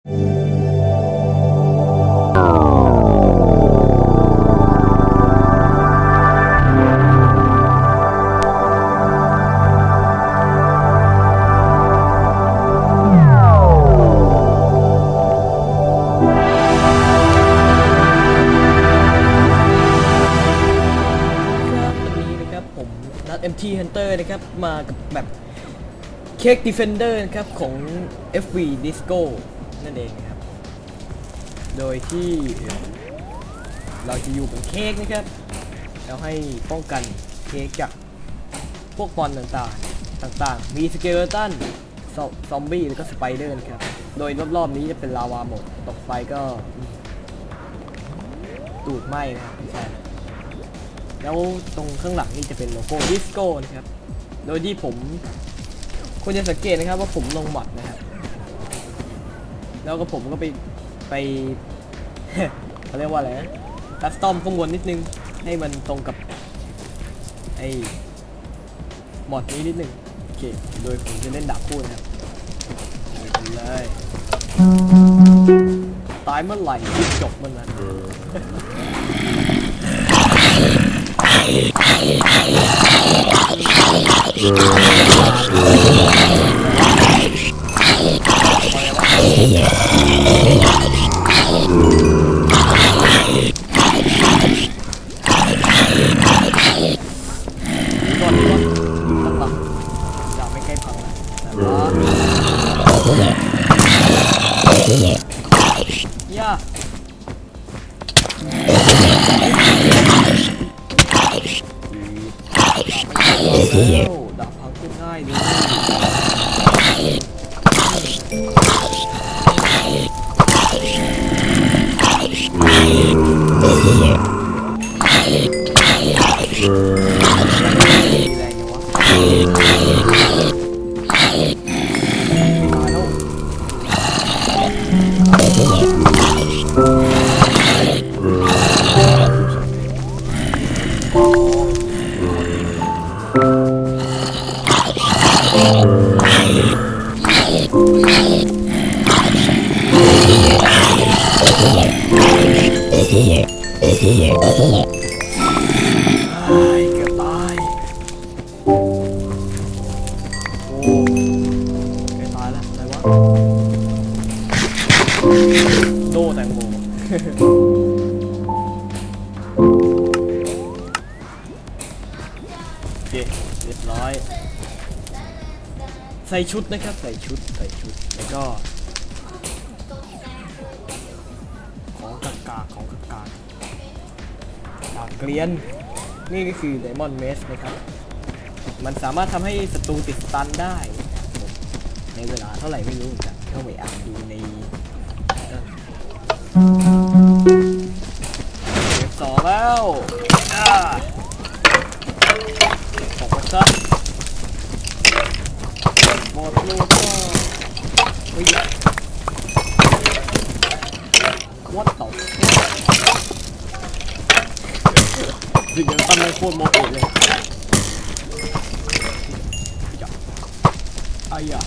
ครับวันนี้นะครับผมนัด MT Hunter นะครับมากับแบบเค้ก Defender นะครับของ FV Disco นั่นเองนะครับ โดยที่เราจะอยู่บนเค้กนะครับ แล้วให้ป้องกันเค้กจากพวกมอนต่างๆ ต่างๆ มีสเกเลตันซอมบี้แล้วก็สไปเดอร์นะครับ โดยรอบๆนี้จะเป็นลาวาหมด ตกไฟก็ตูดไหม้นะครับใช่แล้วตรงข้างหลังนี่จะเป็นโลโก้ดิสโก้นะครับ โดยที่ผมควรจะสังเกตนะครับว่าผมลงหมัดนะครับ แล้วก็ผมก็ไปไปเขาเรียกว่าอะไรนะคัสตอมข้างบนนิดนึง ให้มันตรงกับไอ้หมอดนี้นิดนึงโอเค โดยผมจะเล่นดาบคู่นะครับไปเลยตายเมื่อไหร่ที่จบเมื่อนั้นก่ พังนะแต่ว่า เกือบตายโอ้เกือบตายแล้วอะไรวะโดแตงโมโอเคเรียบร้อย ใส่ชุดนะครับ ใส่ชุด ใส่ชุด แล้วก็ กากของกากากกาเกลียน นี่ก็คือ Diamond Mace นะครับ มันสามารถทำให้ศัตรูติดสตันได้ในเวลาเท่าไหร่ไม่รู้เหมือนกันเข้าไปอ่านดูในนั่นเก็บสองแล้วอ่าออกมาซะหมดลูกก็เฮ้ย What the fuck สิ่งนี้ตั้งไมโคตรโมโหเลยไอ้ยะ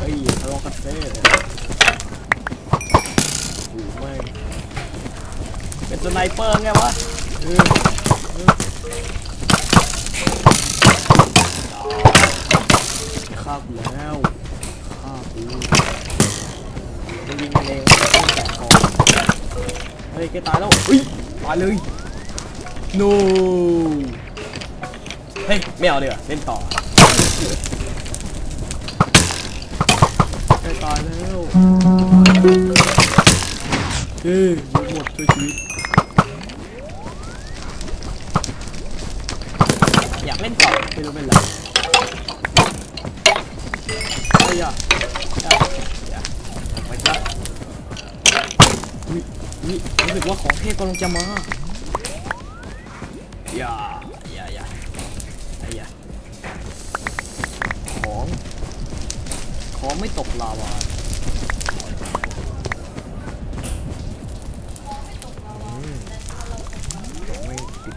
เฮ้ยทะเลาะกันเซ่โอ้ไม่เป็นสไนเปอร์ไงวะเออเออฆ่ากูแล้วฆ่ากู จะยิงมันเองต้องแตะคอเฮ้ยแกตายแล้วอุ้ยตายเลย no เฮ้ยไม่เอาเลยเล่นต่อแกตายแล้วเฮ้ยหมดช่วยชีวิตอยากเล่นต่อไม่รู้เป็นไรเฮ้ยอย่าอย่าอย่าไปซะ อุ๊ยรู้สึกว่าของเทพกำลังจะมาอย่าอย่าอย่าไอ้ย่าของ ของไม่ตกลาวาอืมของไม่ติด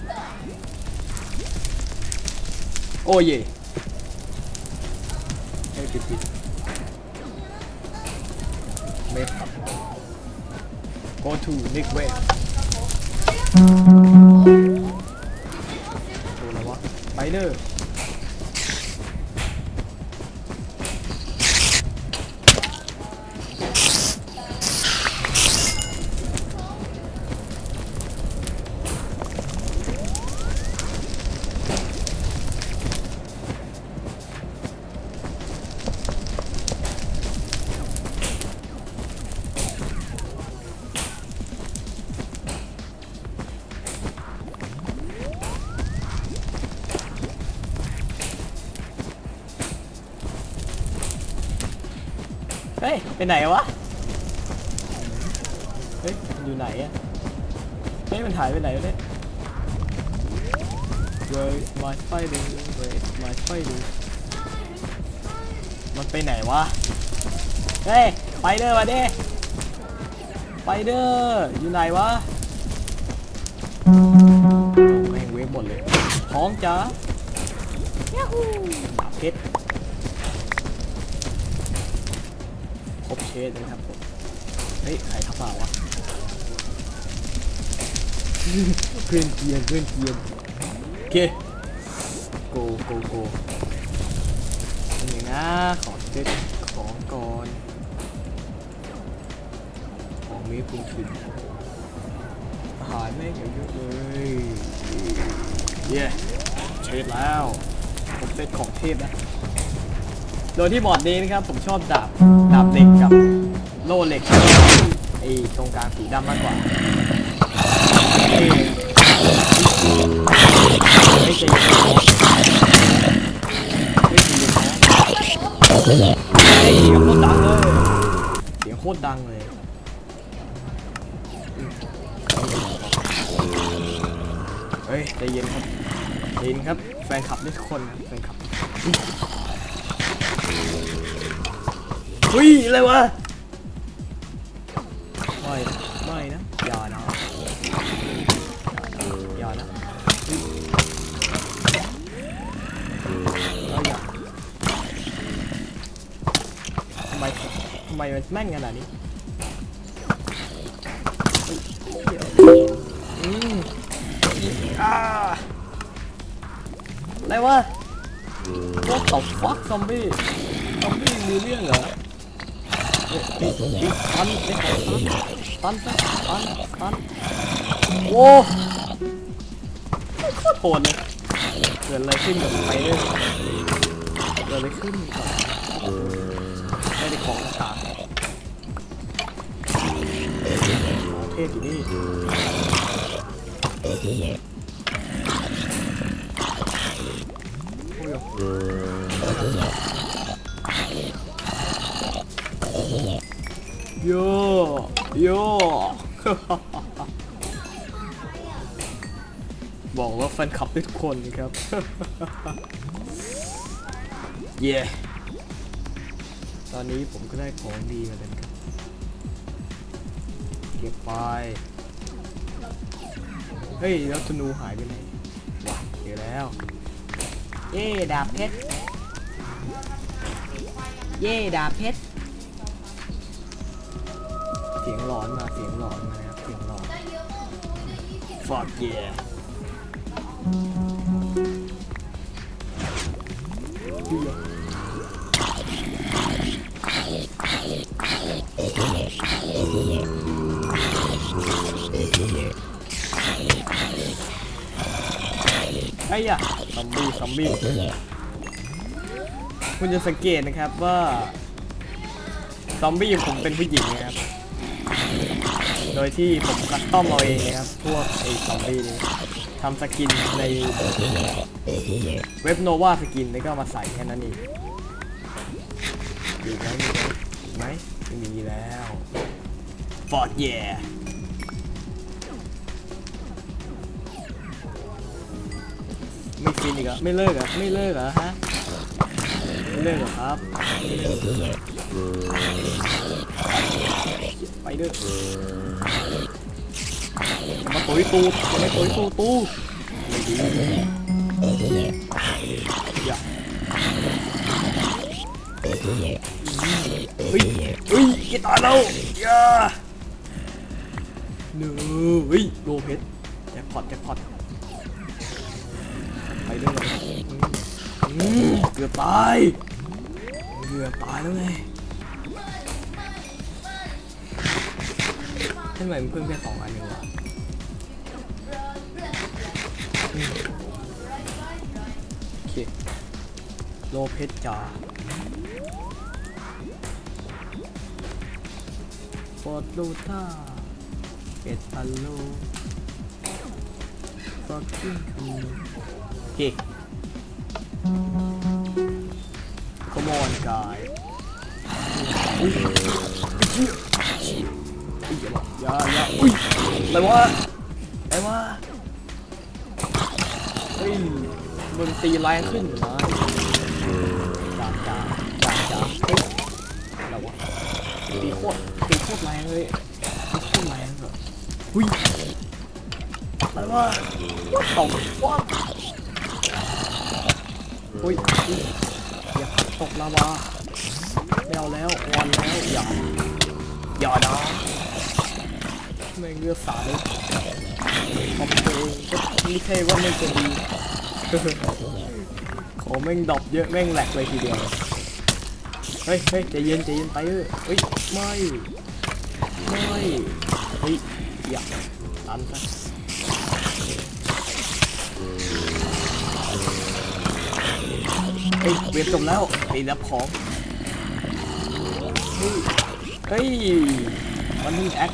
โอ้เย่ให้ปิดปิดเมฟครับ go to next wave ดูแล้ววะไปเดอ เฮ้ย ไปไหนวะ เฮ้ยมันอยู่ไหนอะเฮ้ย มันหายไปไหนวะเนี่ย Where is my spider Where is my spider มันไปไหนวะ เฮ้ยไปเดอร์มาดิไปเดอร์อยู่ไหนวะโอ้แม่งเวฟหมดเลยท้องจ้าย้าฮูดาบเพชร ครบเชดเลยครับผม เฮ้ยใครทับมาวะเพื่อนเกียนเพื่อนเกียนโอเคโกโกโกนี่นะขอเซ็ตของก่อนของมีคุณถึงอาหารแม่งเยอะๆเลยเย้เชดแล้วผมเซ็ตของเทพนะ โดยที่บอร์ดนี้นะครับผมชอบดาบดาบเหล็กกับโล่เหล็กไอ้ตรงกลางสีดำมากกว่าเอ้ยไม่ใจเย็นนะไม่ใจเย็นนะเสียงโคตรดังเลยเสียงโคตรดังเลยเฮ้ยใจเย็นครับเย็นครับแฟนคลับทุกคนครับแฟนคลับ เฮ้ยอะไรวะไม่ไม่นะอย่านะอย่านะเราอย่าทำไมทำไมมันแม่นขนาดนี้อืมอ่าอะไรวะ What the fuck ซอมบี้ ซอมบี้มีเรื่องเหรอ ตันตันตันตันโอ้โคตรโหดเลยเกิดอะไรขึ้นกับไปเลยเกิดอะไรขึ้นกับไม่ได้ของตาเทพอยู่นี่โอ้ย โยโย บอกว่าแฟนคลับทุกคนครับ เย่ตอนนี้ผมก็ได้ของดีมาแล้วครับ เก็บไป เฮ้ย แล้วธนูหายไปไหนเดี๋ยวแล้ว เย่ดาบเพชร เย่ดาบเพชร เสียงหลอนมาเสียงหลอนมานะครับเสียงหลอน fuck yeah ไอ้ยะซอมบี้ซอมบี้คุณจะสังเกตนะครับว่า ซอมบี้ของผมเป็นผู้หญิงนะครับ โดยที่ผมคัสตอมเอาเองนะครับ พวกไอ้ซอมบี้นี่ทำสกินในเว็บโนวาสกินแล้วก็มาใส่แค่นั้นเองอยู่ไหมอยู่ไหมไม่มีแล้วฟอร์ดแย่ไม่ฟินอีกเหรอไม่เลิกอะไม่เลิกเหรอฮะไม่เลิกเหรอครับ ไปเด้ออย่ามาตุยตูมาตุยตูตูไม่ดีอย่าเฮ้ยเฮ้ยกี่ตายแล้วอย่าเนื้อเฮ้ยโลเพชรแจ็คพอตแจ็คพอตไปเรื่องอืมเกือบตายเกือบตายแล้วไง ทำไมมันเพิ่มแค่สองอันเองวะโอเค โลเพชรจ้าฟอร์ดลูท่าเอ็ดพันโลฟอร์กิ้งคูโอเค Come on guy อุ้ย อย่าอย่าอุ้ยอะไรวะอะไรวะเฮ้ยมึงตีแรงขึ้นเหรอจ้าจ้าจ้าจ้าเฮ้ยอะไรวะตีโคตรตีโคตรแรงเลยตีโคตรแรงเหรอหุ้ยอะไรวะตกว้าอุ้ยอุ้ยอย่าตกลาวาไม่เอาแล้ววอนแล้วอย่าอย่านะ ไม่งเลือดสายคอมเพลงก็ไม่ใช่ว่าไม่จะดีขอแม่งดรอปเยอะแม่งแหลกเลยทีเดียว เฮ้ยเฮ้ยใจเย็นใจเย็นไปเออเฮ้ยไม่ไม่เฮ้ยอย่าตันซะเฮ้ยเวียนจบแล้วไปรับของเฮ้ยเฮ้ยมันมีแอค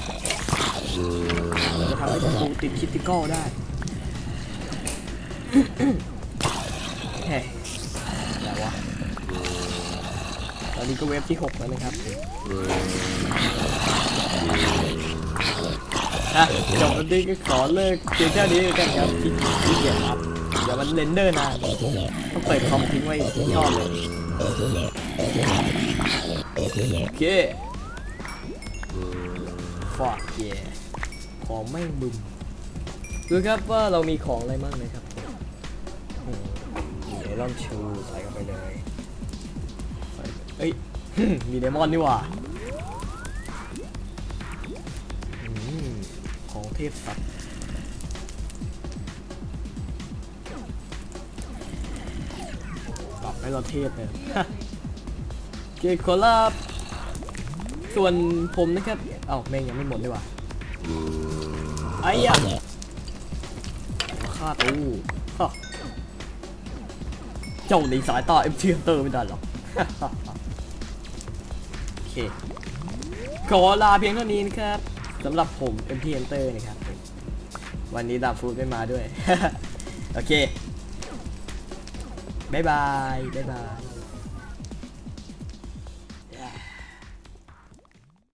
จะทำให้ศัตรูติดคิติกอลได้เฮ้ยอะไรวะตอนนี้ก็เว็บที่ 6 แล้วนะครับอะจบวันนี้ก็ขอเลิกเพียงแค่นี้กันครับที่ที่เกียจครับเดี๋ยวมันเรนเดอร์นานต้องเปิดคอมทิ้งไว้ชอบเลยโอเคฟอกเย่ ของไม่งบึมดูครับว่าเรามีของอะไรบ้างนะครับอืมเดี๋ยวลองชูใส่เข้าไปเลยเอ้ย มีเดมอนนี่หว่าอืมของเทพสัตว์ปรับให้เราเทพเลยเกขอลาบส่วนผมนะครับ เอ้าแม่งยังไม่หมดเลยว่ะ ไอ้ยะฆ่าตู้เจ้าในสายตาเอ็มเทียเตอร์ไม่ได้หรอกโอเคขอลาเพียงเท่านี้นะครับสำหรับผม MT Enter นะครับ วันนี้ดาบฟูดไม่มาด้วย โอเค บ๊ายบาย บ๊ายบาย